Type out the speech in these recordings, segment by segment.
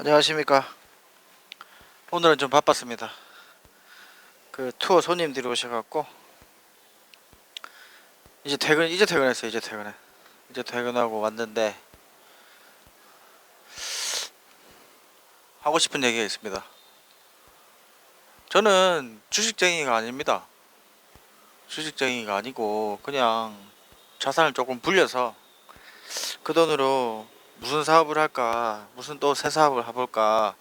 안녕하십니까. 오늘은 좀 바빴습니다. 그 투어 손님들이 오셔갖고 이제 퇴근 이제 퇴근했어요. 이제 퇴근해. 이제 퇴근하고 왔는데 하고 싶은 얘기가 있습니다. 저는 주식쟁이가 아닙니다. 주식쟁이가 아니고 그냥 자산을 조금 불려서 그 돈으로 무슨 사업을 할까, 무슨 또 새 사업을 해볼까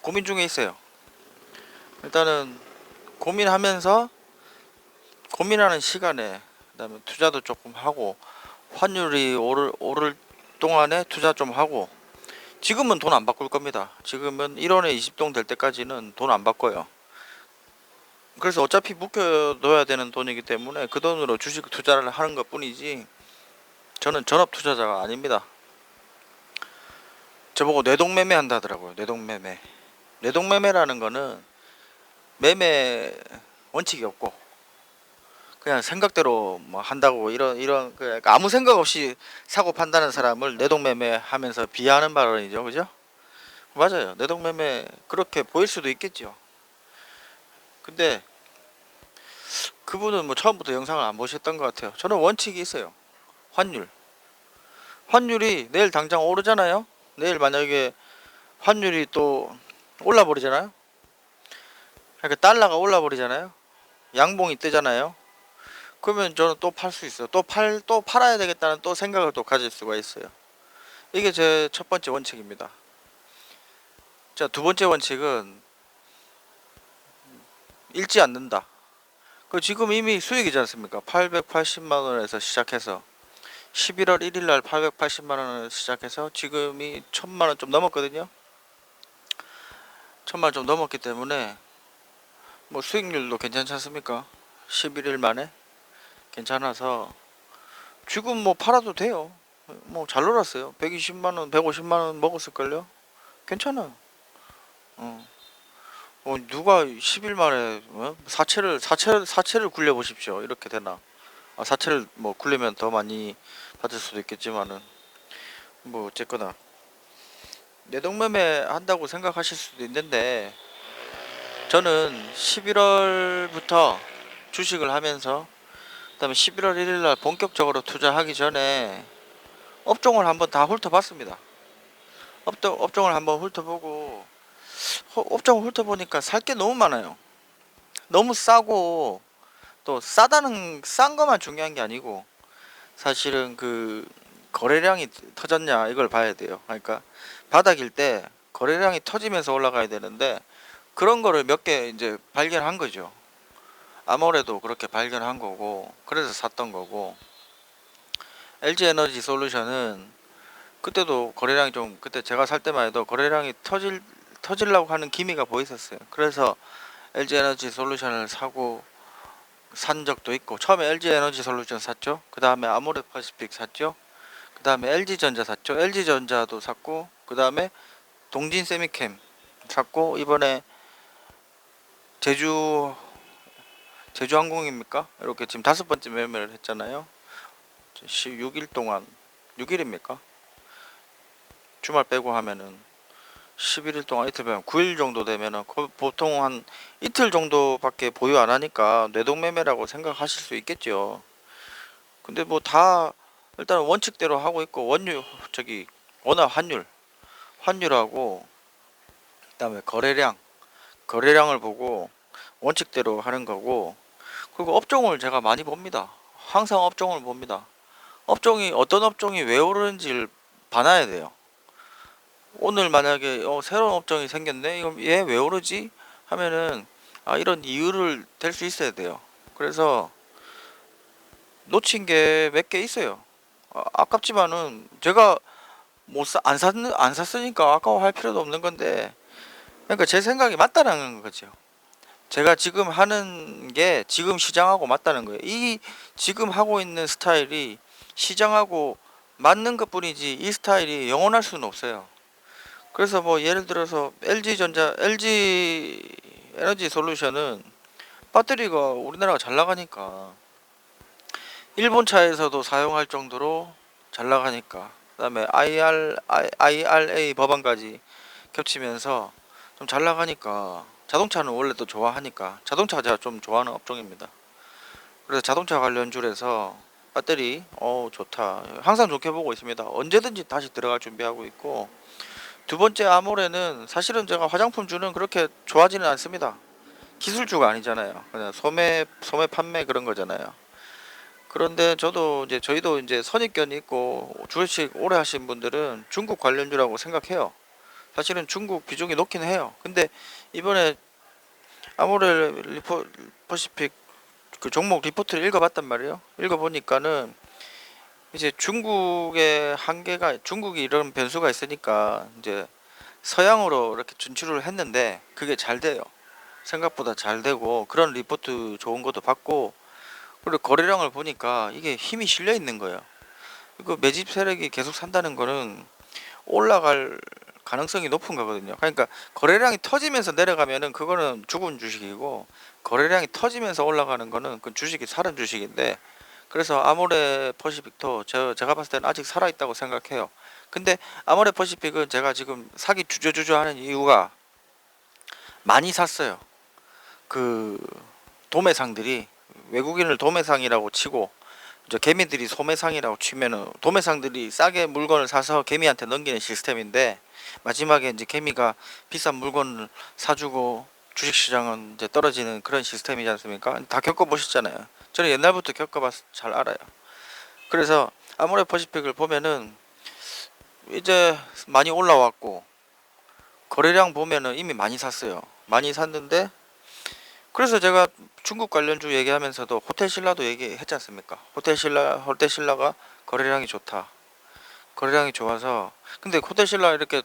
고민 중에 있어요. 일단은 고민하면서 고민하는 시간에 그다음에 투자도 조금 하고 환율이 오를 오를 동안에 투자 좀 하고 지금은 돈 안 바꿀 겁니다. 지금은 1원에 20동 될 때까지는 돈 안 바꿔요. 그래서 어차피 묶여둬야 되는 돈이기 때문에 그 돈으로 주식 투자를 하는 것 뿐이지 저는 전업 투자자가 아닙니다. 저보고 뇌동매매 한다 하더라고요. 뇌동매매. 뇌동매매라는 거는 매매 원칙이 없고 그냥 생각대로 뭐 한다고 이런 이런 그 약간 아무 생각 없이 사고 판다는 사람을 뇌동매매 하면서 비하하는 발언이죠. 그죠? 맞아요. 뇌동매매 그렇게 보일 수도 있겠죠. 근데 그분은 뭐 처음부터 영상을 안 보셨던 것 같아요. 저는 원칙이 있어요. 환율. 환율이 내일 당장 오르잖아요. 내일 만약에 환율이 또 올라 버리잖아요. 그러니까 달러가 올라 버리잖아요. 양봉이 뜨잖아요. 그러면 저는 또 팔 수 있어요. 또 팔 또 팔아야 되겠다는 또 생각을 또 가질 수가 있어요. 이게 제 첫 번째 원칙입니다. 자, 두 번째 원칙은 잃지 않는다. 그 지금 이미 수익이지 않습니까? 880만 원에서 시작해서 11월 1일 날 880만 원을 시작해서 지금이 1000만 원 좀 넘었거든요. 1000만 원 좀 넘었기 때문에 뭐 수익률도 괜찮지 않습니까? 11일 만에 괜찮아서 지금 뭐 팔아도 돼요. 뭐 잘 놀았어요. 120만 원, 150만 원 먹었을 걸요. 괜찮아. 어. 어 누가 10일 만에 어? 사채를 사채 사채를 굴려 보십시오. 이렇게 되나? 아, 사채를 뭐 굴리면 더 많이 받을 수도 있겠지만은 뭐 어쨌거나 내동매매 한다고 생각하실 수도 있는데 저는 11월부터 주식을 하면서 그다음에 11월 1일 날 본격적으로 투자하기 전에 업종을 한번 다 훑어봤습니다. 업종 업종을 한번 훑어보고 허- 업종을 훑어보니까 살 게 너무 많아요. 너무 싸고 또 싸다는 싼 것만 중요한 게 아니고 사실은 그 거래량이 터졌냐 이걸 봐야 돼요. 그러니까 바닥일 때 거래량이 터지면서 올라가야 되는데 그런 거를 몇 개 이제 발견한 거죠. 아무래도 그렇게 발견한 거고 그래서 샀던 거고 LG 에너지 솔루션은 그때도 거래량이 좀 그때 제가 살 때만 해도 거래량이 터질 터질라고 하는 기미가 보였었어요. 그래서 LG 에너지 솔루션을 사고 산 적도 있고 처음에 LG 에너지 솔루션 샀죠. 그 다음에 아모레 파시픽 샀죠. 그 다음에 LG 전자 샀죠. LG 전자도 샀고 그 다음에 동진 세미캠 샀고 이번에 제주 제주항공입니까? 이렇게 지금 다섯 번째 매매를 했잖아요. 16일 동안 6일입니까? 주말 빼고 하면은 11일 동안 이틀 빼면 9일 정도 되면은 거- 보통 한 이틀 정도밖에 보유 안 하니까 뇌동매매라고 생각하실 수 있겠죠. 근데 뭐 다 일단 원칙대로 하고 있고 원유 저기 원화 환율 환율하고 그다음에 거래량 거래량을 보고 원칙대로 하는 거고 그리고 업종을 제가 많이 봅니다. 항상 업종을 봅니다. 업종이 어떤 업종이 왜 오르는지를 봐놔야 돼요. 오늘 만약에 어, 새로운 업종이 생겼네. 이거 얘왜 오르지? 하면은 아 이런 이유를 댈수 있어야 돼요. 그래서 놓친 게 몇 개 있어요. 아, 아깝지만은 제가 못안 안 샀으니까 아까워할 필요도 없는 건데 그러니까 제 생각이 맞다는 거죠. 제가 지금 하는 게 지금 시장하고 맞다는 거예요. 이 지금 하고 있는 스타일이 시장하고 맞는 것 뿐이지 이 스타일이 영원할 수는 없어요. 그래서 뭐 예를 들어서 LG 전자, LG 에너지 솔루션은 배터리가 우리나라가 잘 나가니까 일본 차에서도 사용할 정도로 잘 나가니까 그다음에 IR, IRA 법안까지 겹치면서 좀 잘 나가니까 자동차는 원래 또 좋아하니까 자동차가 제가 좀 좋아하는 업종입니다. 그래서 자동차 관련 줄에서 배터리 어 좋다 항상 좋게 보고 있습니다. 언제든지 다시 들어갈 준비하고 있고 두 번째 아모레는 사실은 제가 화장품주는 그렇게 좋아하지는 않습니다. 기술주가 아니잖아요. 그냥 소매 소매 판매 그런 거잖아요. 그런데 저도 이제 저희도 이제 선입견이 있고 주식 오래 하신 분들은 중국 관련주라고 생각해요. 사실은 중국 비중이 높긴 해요. 근데 이번에 아모레 리포 퍼시픽 그 종목 리포트를 읽어봤단 말이에요. 읽어보니까는 이제 중국의 한계가 중국이 이런 변수가 있으니까 이제 서양으로 이렇게 진출을 했는데 그게 잘 돼요. 생각보다 잘 되고 그런 리포트 좋은 것도 받고 그리고 거래량을 보니까 이게 힘이 실려 있는 거예요. 그 매집 세력이 계속 산다는 거는 올라갈 가능성이 높은 거거든요. 그러니까 거래량이 터지면서 내려가면은 그거는 죽은 주식이고 거래량이 터지면서 올라가는 거는 그 주식이 살은 주식인데 그래서 아모레 퍼시픽도 저 제가 봤을 때는 아직 살아 있다고 생각해요. 근데 아모레 퍼시픽은 제가 지금 사기 주저주저 하는 이유가 많이 샀어요. 그 도매상들이 외국인을 도매상이라고 치고 저 개미들이 소매상이라고 치면은 도매상들이 싸게 물건을 사서 개미한테 넘기는 시스템인데 마지막에 이제 개미가 비싼 물건을 사주고 주식시장은 이제 떨어지는 그런 시스템이지 않습니까? 다 겪어보셨잖아요. 저는 옛날부터 겪어봐서 잘 알아요. 그래서 아모레 퍼시픽을 보면은 이제 많이 올라왔고 거래량 보면은 이미 많이 샀어요. 많이 샀는데 그래서 제가 중국 관련주 얘기하면서도 호텔 신라도 얘기했지 않습니까? 호텔 신라 호텔 신라가 거래량이 좋다. 거래량이 좋아서 근데 호텔 신라 이렇게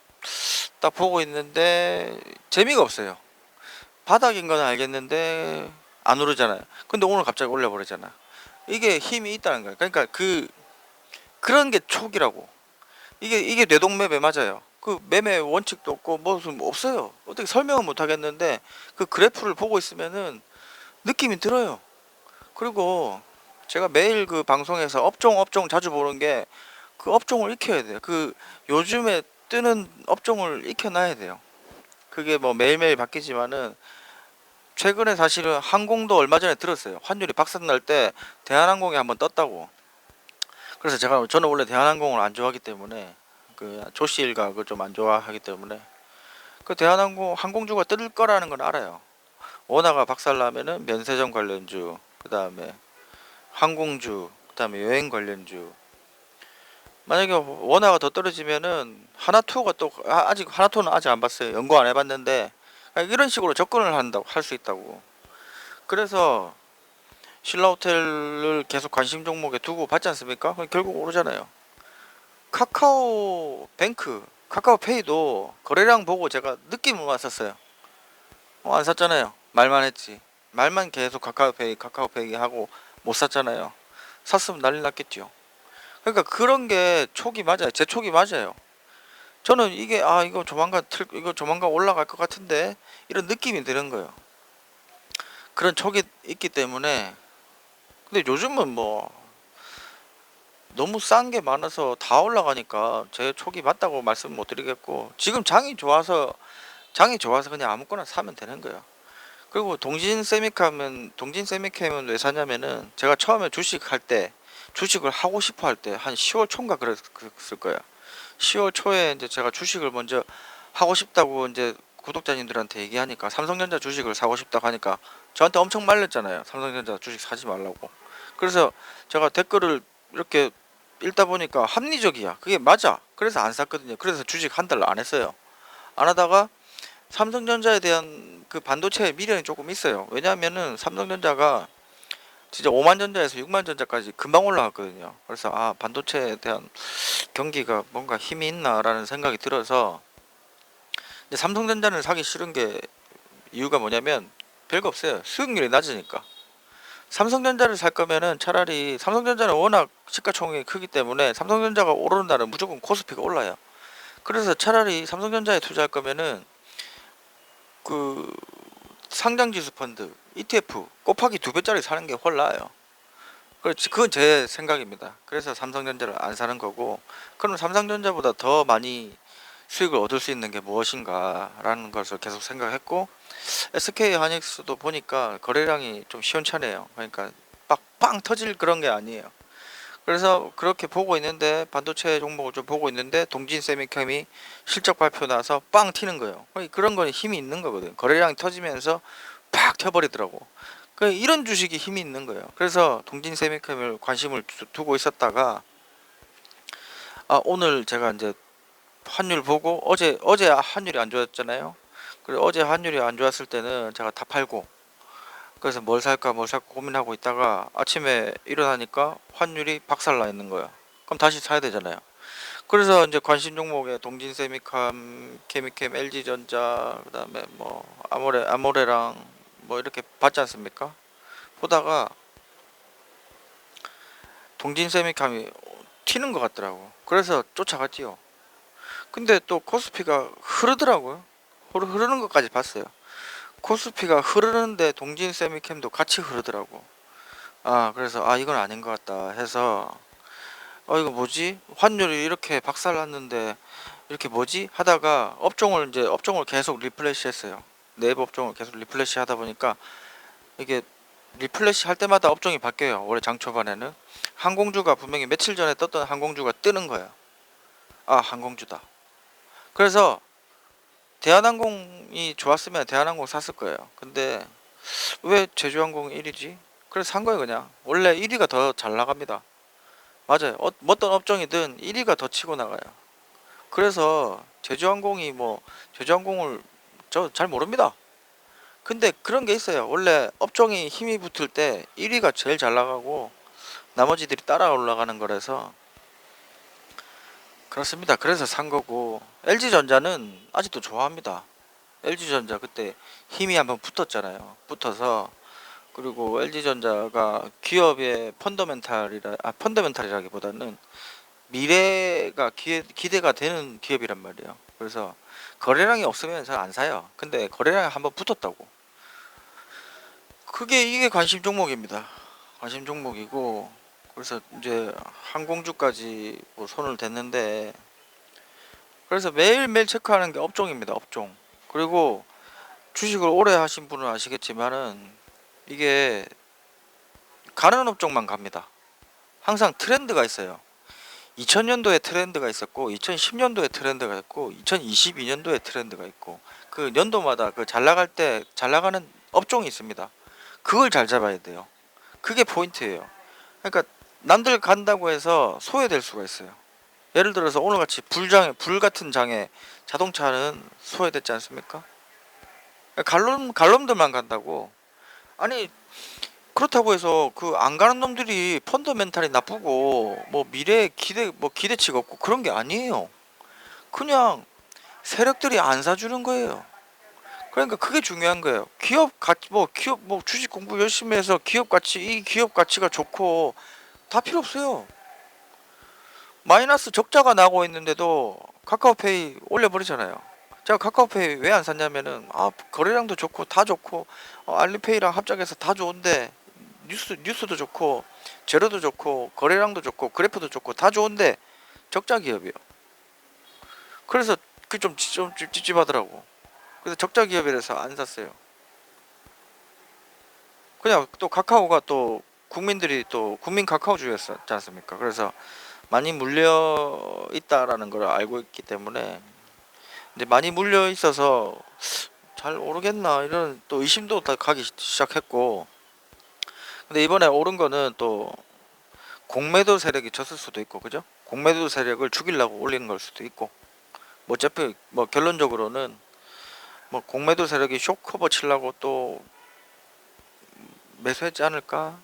딱 보고 있는데 재미가 없어요. 바닥인 건 알겠는데 안 오르잖아요. 근데 오늘 갑자기 올려 버리잖아. 이게 힘이 있다는 거예요. 그러니까 그 그런 게 촉이라고. 이게 이게 뇌동매매 맞아요. 그 매매 원칙도 없고 무슨 뭐 없어요. 어떻게 설명은 못 하겠는데 그 그래프를 보고 있으면은 느낌이 들어요. 그리고 제가 매일 그 방송에서 업종 업종 자주 보는 게 그 업종을 익혀야 돼요. 그 요즘에 뜨는 업종을 익혀놔야 돼요. 그게 뭐 매일매일 바뀌지만은 최근에 사실은 항공도 얼마 전에 들었어요. 환율이 박살날 때 대한항공이 한번 떴다고. 그래서 제가 저는 원래 대한항공을 안 좋아하기 때문에 그 조씨 일각을 좀 안 좋아하기 때문에 그 대한항공 항공주가 뜰 거라는 건 알아요. 원화가 박살나면은 면세점 관련주, 그 다음에 항공주, 그 다음에 여행 관련주. 만약에 원화가 더 떨어지면은 하나투어가 또 아, 아직 하나투어는 아직 안 봤어요. 연구 안 해봤는데 이런 식으로 접근을 한다고 할 수 있다고. 그래서 신라호텔을 계속 관심 종목에 두고 봤지 않습니까? 결국 오르잖아요. 카카오 뱅크, 카카오페이도 거래량 보고 제가 느낌을 왔었어요. 어, 안 샀잖아요. 말만 했지. 말만 계속 카카오페이, 카카오페이 하고 못 샀잖아요. 샀으면 난리 났겠죠. 그러니까 그런 게 촉이 맞아요. 제 촉이 맞아요. 저는 이게 아 이거 조만간 틀 이거 조만간 올라갈 것 같은데 이런 느낌이 드는 거예요. 그런 촉이 있기 때문에 근데 요즘은 뭐 너무 싼 게 많아서 다 올라가니까 제 촉이 맞다고 말씀 못 드리겠고 지금 장이 좋아서 장이 좋아서 그냥 아무거나 사면 되는 거예요. 그리고 동진 세미카면 동진 세미캠은 왜 사냐면은 제가 처음에 주식 할 때 주식을 하고 싶어 할 때 한 10월 초인가 그랬을 거예요. 10월 초에 이제 제가 주식을 먼저 하고 싶다고 이제 구독자님들한테 얘기하니까 삼성전자 주식을 사고 싶다고 하니까 저한테 엄청 말렸잖아요. 삼성전자 주식 사지 말라고. 그래서 제가 댓글을 이렇게 읽다 보니까 합리적이야. 그게 맞아. 그래서 안 샀거든요. 그래서 주식 한 달 안 했어요. 안 하다가 삼성전자에 대한 그 반도체의 미련이 조금 있어요. 왜냐하면은 삼성전자가 진짜 5만 전자에서 6만 전자까지 금방 올라갔거든요. 그래서 아 반도체에 대한 경기가 뭔가 힘이 있나라는 생각이 들어서 근데 삼성전자는 사기 싫은 게 이유가 뭐냐면 별거 없어요. 수익률이 낮으니까. 삼성전자를 살 거면은 차라리 삼성전자는 워낙 시가총액이 크기 때문에 삼성전자가 오르는 날은 무조건 코스피가 올라요. 그래서 차라리 삼성전자에 투자할 거면은 그 상장 지수 펀드 ETF 곱하기 두 배짜리 사는 게 훨 나아요. 그렇지 그건 제 생각입니다. 그래서 삼성전자를 안 사는 거고 그럼 삼성전자보다 더 많이 수익을 얻을 수 있는 게 무엇인가라는 것을 계속 생각했고 SK 하이닉스도 보니까 거래량이 좀 시원찮아요. 그러니까 막 빵 터질 그런 게 아니에요. 그래서 그렇게 보고 있는데 반도체 종목을 좀 보고 있는데 동진 세미캠이 실적 발표 나서 빵 튀는 거예요. 그런 거는 힘이 있는 거거든. 거래량이 터지면서 팍 튀어버리더라고. 그 이런 주식이 힘이 있는 거예요. 그래서 동진 세미캠을 관심을 두- 두고 있었다가 아 오늘 제가 이제 환율 보고 어제 어제 환율이 안 좋았잖아요. 그래서 어제 환율이 안 좋았을 때는 제가 다 팔고 그래서 뭘 살까 뭘 살까 고민하고 있다가 아침에 일어나니까 환율이 박살나 있는 거야. 그럼 다시 사야 되잖아요. 그래서 이제 관심 종목에 동진 세미캄, 케미캠, LG전자, 그다음에 뭐 아모레 아모레랑 뭐 이렇게 봤지 않습니까? 보다가 동진 세미캄이 튀는 것 같더라고. 그래서 쫓아갔지요. 근데 또 코스피가 흐르더라고요. 흐르- 흐르는 것까지 봤어요. 코스피가 흐르는데 동진 세미캠도 같이 흐르더라고. 아 그래서 아 이건 아닌 것 같다 해서 어 이거 뭐지 환율이 이렇게 박살났는데 이렇게 뭐지 하다가 업종을 이제 업종을 계속 리플래시 했어요. 내부 업종을 계속 리플래시 하다 보니까 이게 리플래시 할 때마다 업종이 바뀌어요. 올해 장 초반에는 항공주가 분명히 며칠 전에 떴던 항공주가 뜨는 거야. 아 항공주다. 그래서 대한항공이 좋았으면 대한항공 샀을 거예요. 근데 왜 제주항공 1위지? 그래서 산 거예요 그냥. 원래 1위가 더 잘 나갑니다. 맞아요. 어, 어떤 업종이든 1위가 더 치고 나가요. 그래서 제주항공이 뭐 제주항공을 저 잘 모릅니다. 근데 그런 게 있어요. 원래 업종이 힘이 붙을 때 1위가 제일 잘 나가고 나머지들이 따라 올라가는 거라서 그렇습니다. 그래서 산 거고 LG전자는 아직도 좋아합니다. LG전자 그때 힘이 한번 붙었잖아요. 붙어서 그리고 LG전자가 기업의 펀더멘탈이라 아 펀더멘탈이라기보다는 미래가 기대, 기대가 되는 기업이란 말이에요. 그래서 거래량이 없으면 잘 안 사요. 근데 거래량이 한번 붙었다고. 그게 이게 관심 종목입니다. 관심 종목이고 그래서 이제 항공주까지 뭐 손을 댔는데 그래서 매일매일 체크하는 게 업종입니다. 업종. 그리고 주식을 오래 하신 분은 아시겠지만은 이게 가는 업종만 갑니다. 항상 트렌드가 있어요. 2000년도에 트렌드가 있었고 2010년도에 트렌드가 있고 2022년도에 트렌드가 있고 그 연도마다 그 잘 나갈 때 잘 나가는 업종이 있습니다. 그걸 잘 잡아야 돼요. 그게 포인트예요. 그러니까 남들 간다고 해서 소외될 수가 있어요. 예를 들어서 오늘 같이 불장에 불 같은 장에 자동차는 소외됐지 않습니까? 갈롬 갈롬들만 간다고. 아니 그렇다고 해서 그 안 가는 놈들이 펀더멘탈이 나쁘고 뭐 미래 기대 뭐 기대치가 없고 그런 게 아니에요. 그냥 세력들이 안 사주는 거예요. 그러니까 그게 중요한 거예요. 기업 가치 뭐 기업 뭐 주식 공부 열심히 해서 기업 가치 이 기업 가치가 좋고 다 필요 없어요. 마이너스 적자가 나고 있는데도 카카오페이 올려버리잖아요. 제가 카카오페이 왜 안 샀냐면은 아 거래량도 좋고 다 좋고 어, 알리페이랑 합작해서 다 좋은데 뉴스 뉴스도 좋고 재료도 좋고 거래량도 좋고 그래프도 좋고 다 좋은데 적자 기업이요. 그래서 그좀 좀 찝찝하더라고. 그래서 적자 기업이라서 안 샀어요. 그냥 또 카카오가 또 국민들이 또 국민 카카오주였지 않습니까? 그래서 많이 물려 있다라는 걸 알고 있기 때문에 이제 많이 물려 있어서 잘 오르겠나 이런 또 의심도 다 가기 시- 시작했고 근데 이번에 오른 거는 또 공매도 세력이 졌을 수도 있고 그죠? 공매도 세력을 죽이려고 올리는 걸 수도 있고 뭐 어차피 뭐 결론적으로는 뭐 공매도 세력이 쇼커버 치려고 또 매수했지 않을까?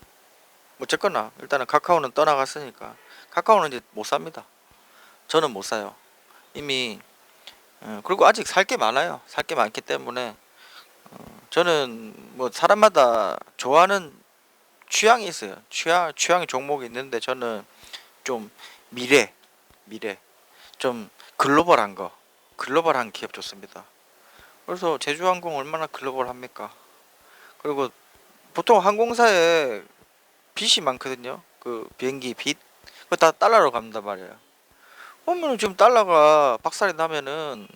뭐 어쨌거나 일단은 카카오는 떠나갔으니까 카카오는 이제 못 삽니다. 저는 못 사요. 이미 어, 그리고 아직 살 게 많아요. 살 게 많기 때문에 어, 저는 뭐 사람마다 좋아하는 취향이 있어요. 취향 취향의 종목이 있는데 저는 좀 미래 미래 좀 글로벌한 거 글로벌한 기업 좋습니다. 그래서 제주항공 얼마나 글로벌합니까? 그리고 보통 항공사에 빚이 많거든요. 그 비행기 빚 그거 다 달러로 갚는단 말이에요. 보면 지금 달러가 박살이 나면은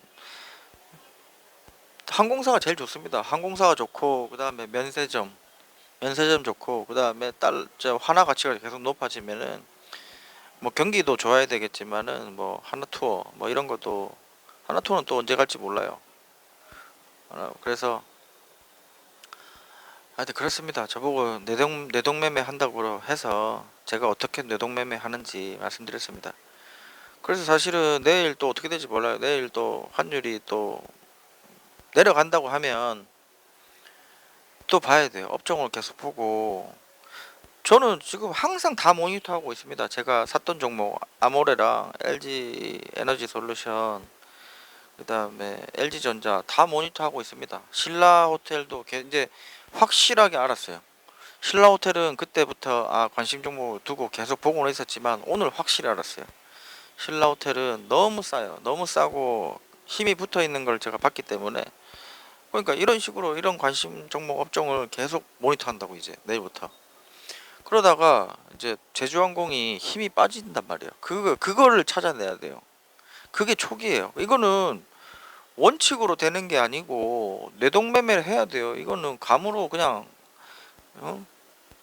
항공사가 제일 좋습니다. 항공사가 좋고 그다음에 면세점 면세점 좋고 그다음에 달저 환화 가치가 계속 높아지면은 뭐 경기도 좋아야 되겠지만은 뭐 하나투어 뭐 이런 것도 하나투어는 또 언제 갈지 몰라요. 어, 그래서 하여튼 그렇습니다. 저보고 내동 내동매매 한다고 해서 제가 어떻게 내동매매 하는지 말씀드렸습니다. 그래서 사실은 내일 또 어떻게 될지 몰라요. 내일 또 환율이 또 내려간다고 하면 또 봐야 돼요. 업종을 계속 보고 저는 지금 항상 다 모니터하고 있습니다. 제가 샀던 종목 아모레랑 LG 에너지 솔루션 그 다음에 LG 전자 다 모니터하고 있습니다. 신라 호텔도 개- 이제 확실하게 알았어요. 신라 호텔은 그때부터 아 관심 종목 두고 계속 보고는 있었지만 오늘 확실히 알았어요. 신라 호텔은 너무 싸요. 너무 싸고 힘이 붙어 있는 걸 제가 봤기 때문에 그러니까 이런 식으로 이런 관심 종목 업종을 계속 모니터한다고 이제 내일부터. 그러다가 이제 제주항공이 힘이 빠진단 말이에요. 그거 그거를 찾아내야 돼요. 그게 초기예요. 이거는 원칙으로 되는 게 아니고 뇌동매매를 해야 돼요. 이거는 감으로 그냥 어?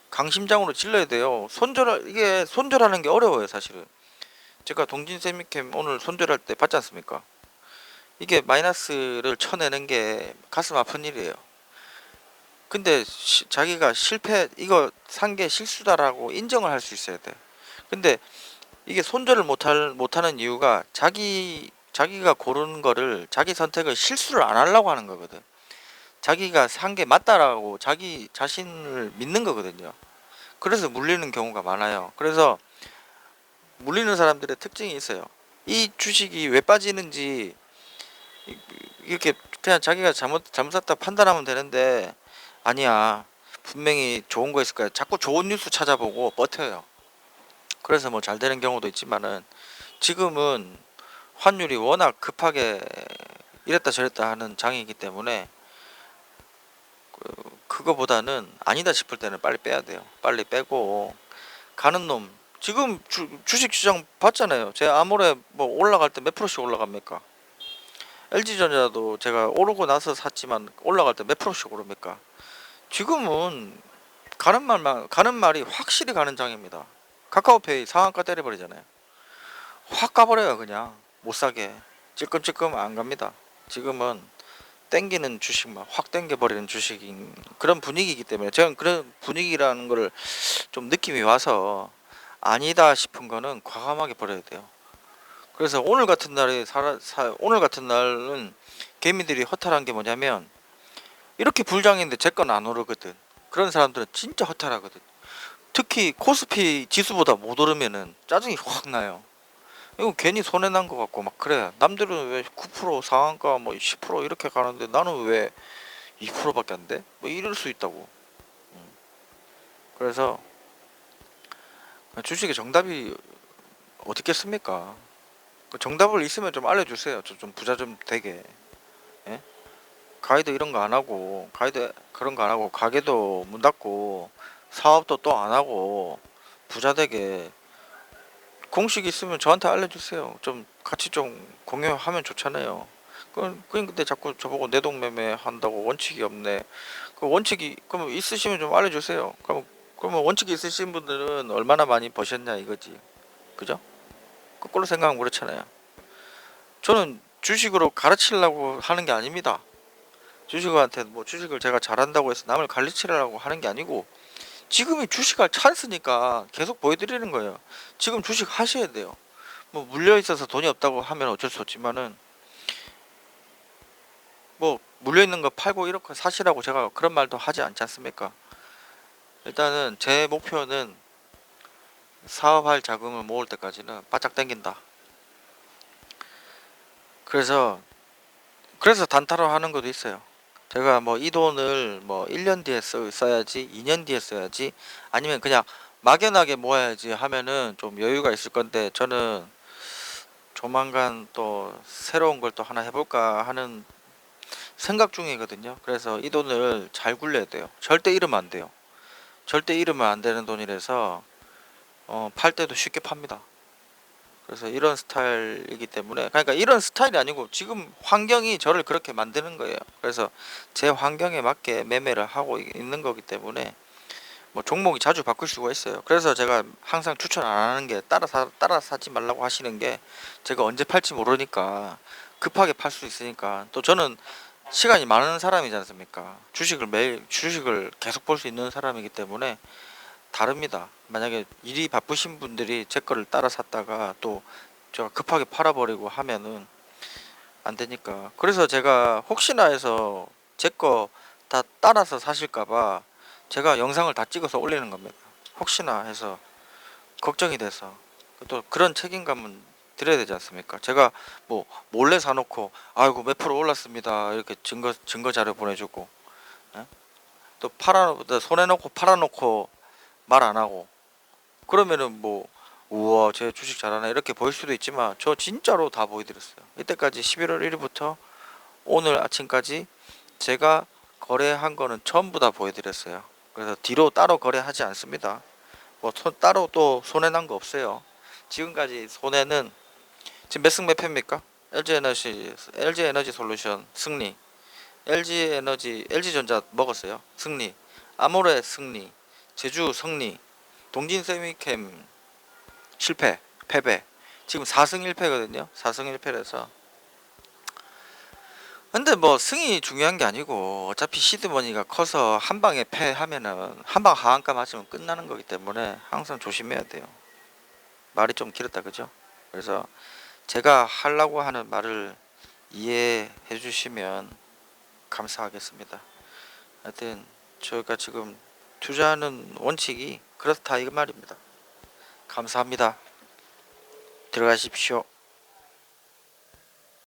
강심장으로 질러야 돼요. 손절 이게 손절하는 게 어려워요, 사실은. 제가 동진 세미캠 오늘 손절할 때 봤지 않습니까? 이게 마이너스를 쳐내는 게 가슴 아픈 일이에요. 근데 시- 자기가 실패 이거 산 게 실수다라고 인정을 할 수 있어야 돼. 근데 이게 손절을 못할 못하는 이유가 자기 자기가 고른 거를 자기 선택을 실수를 안 하려고 하는 거거든. 자기가 산 게 맞다라고 자기 자신을 믿는 거거든요. 그래서 물리는 경우가 많아요. 그래서 물리는 사람들의 특징이 있어요. 이 주식이 왜 빠지는지 이- 이렇게 그냥 자기가 잘못 잘못 샀다 판단하면 되는데 아니야 분명히 좋은 거 있을 거야. 자꾸 좋은 뉴스 찾아보고 버텨요. 그래서 뭐 잘 되는 경우도 있지만은 지금은 환율이 워낙 급하게 이랬다 저랬다 하는 장이기 때문에 그, 그거보다는 아니다 싶을 때는 빨리 빼야 돼요. 빨리 빼고 가는 놈 지금 주, 주식 시장 봤잖아요. 제 아무래 뭐 올라갈 때 몇 프로씩 올라갑니까? LG전자도 제가 오르고 나서 샀지만 올라갈 때 몇 프로씩 오릅니까? 지금은 가는 말만 가는 말이 확실히 가는 장입니다. 카카오페이 상한가 때려버리잖아요. 확 가버려요 그냥 못 사게 찔끔찔끔 안 갑니다. 지금은 땡기는 주식만 확 땡겨버리는 주식인 그런 분위기이기 때문에 저는 그런 분위기라는 거를 좀 느낌이 와서 아니다 싶은 거는 과감하게 버려야 돼요. 그래서 오늘 같은 날에 살아, 사, 오늘 같은 날은 개미들이 허탈한 게 뭐냐면 이렇게 불장인데 제 건 안 오르거든. 그런 사람들은 진짜 허탈하거든. 특히 코스피 지수보다 못 오르면은 짜증이 확 나요. 이거 괜히 손해 난 것 같고 막 그래. 남들은 왜 9% 상한가 뭐 10% 이렇게 가는데 나는 왜 2%밖에 안 돼? 뭐 이럴 수 있다고. 음. 그래서 주식의 정답이 어디 있겠습니까? 그 정답을 있으면 좀 알려주세요. 저 좀 부자 좀 되게. 예? 가이드 이런 거 안 하고 가이드 그런 거 안 하고 가게도 문 닫고 사업도 또 안 하고 부자 되게 공식 있으면 저한테 알려주세요. 좀 같이 좀 공유하면 좋잖아요. 그 근데 자꾸 저보고 내동매매 한다고 원칙이 없네. 그 원칙이 그럼 있으시면 좀 알려주세요. 그럼 그러면 원칙이 있으신 분들은 얼마나 많이 버셨냐 이거지. 그죠? 거꾸로 생각하면 그렇잖아요. 저는 주식으로 가르치려고 하는 게 아닙니다. 주식한테 뭐 주식을 제가 잘한다고 해서 남을 가르치려고 하는 게 아니고 지금이 주식할 찬스니까 계속 보여드리는 거예요. 지금 주식 하셔야 돼요. 뭐 물려 있어서 돈이 없다고 하면 어쩔 수 없지만은 뭐 물려 있는 거 팔고 이렇게 사시라고 제가 그런 말도 하지 않지 않습니까? 일단은 제 목표는 사업할 자금을 모을 때까지는 바짝 당긴다. 그래서 그래서 단타로 하는 것도 있어요. 제가 뭐 이 돈을 뭐 1년 뒤에 써, 써야지, 2년 뒤에 써야지, 아니면 그냥 막연하게 모아야지 하면은 좀 여유가 있을 건데 저는 조만간 또 새로운 걸 또 하나 해볼까 하는 생각 중이거든요. 그래서 이 돈을 잘 굴려야 돼요. 절대 잃으면 안 돼요. 절대 잃으면 안 되는 돈이라서 어, 팔 때도 쉽게 팝니다. 그래서 이런 스타일이기 때문에 그러니까 이런 스타일이 아니고 지금 환경이 저를 그렇게 만드는 거예요. 그래서 제 환경에 맞게 매매를 하고 이- 있는 거기 때문에 뭐 종목이 자주 바꿀 수가 있어요. 그래서 제가 항상 추천 안 하는 게 따라 사 따라 사지 말라고 하시는 게 제가 언제 팔지 모르니까 급하게 팔 수 있으니까 또 저는 시간이 많은 사람이지 않습니까? 주식을 매일 주식을 계속 볼 수 있는 사람이기 때문에 다릅니다. 만약에 일이 바쁘신 분들이 제 거를 따라 샀다가 또 제가 급하게 팔아버리고 하면은 안 되니까. 그래서 제가 혹시나 해서 제 거 다 따라서 사실까봐 제가 영상을 다 찍어서 올리는 겁니다. 혹시나 해서 걱정이 돼서 또 그런 책임감은 드려야 되지 않습니까? 제가 뭐 몰래 사놓고 아이고 몇 프로 올랐습니다 이렇게 증거 증거 자료 보내주고 예? 또 팔아 손에 넣고 팔아놓고 말 안 하고 그러면은 뭐 우와 제 주식 잘하네. 이렇게 보일 수도 있지만 저 진짜로 다 보여드렸어요. 이때까지 11월 1일부터 오늘 아침까지 제가 거래한 거는 전부 다 보여드렸어요. 그래서 뒤로 따로 거래하지 않습니다. 뭐 손, 따로 또 손해 난 거 없어요. 지금까지 손해는 지금 몇 승 몇 패입니까? LG 에너지 LG 에너지 솔루션 승리. LG 에너지 LG 전자 먹었어요. 승리. 아모레 승리. 제주 승리 동진 세미캠 실패 패배. 지금 4승 1패거든요. 4승 1패라서. 근데 뭐 승이 중요한 게 아니고 어차피 시드머니가 커서 한 방에 패하면은 한 방 하한가 맞으면 끝나는 거기 때문에 항상 조심해야 돼요. 말이 좀 길었다 그죠? 그래서 제가 하려고 하는 말을 이해해 주시면 감사하겠습니다. 하여튼 저희가 지금 투자하는 원칙이 그렇다 이 말입니다. 감사합니다. 들어가십시오.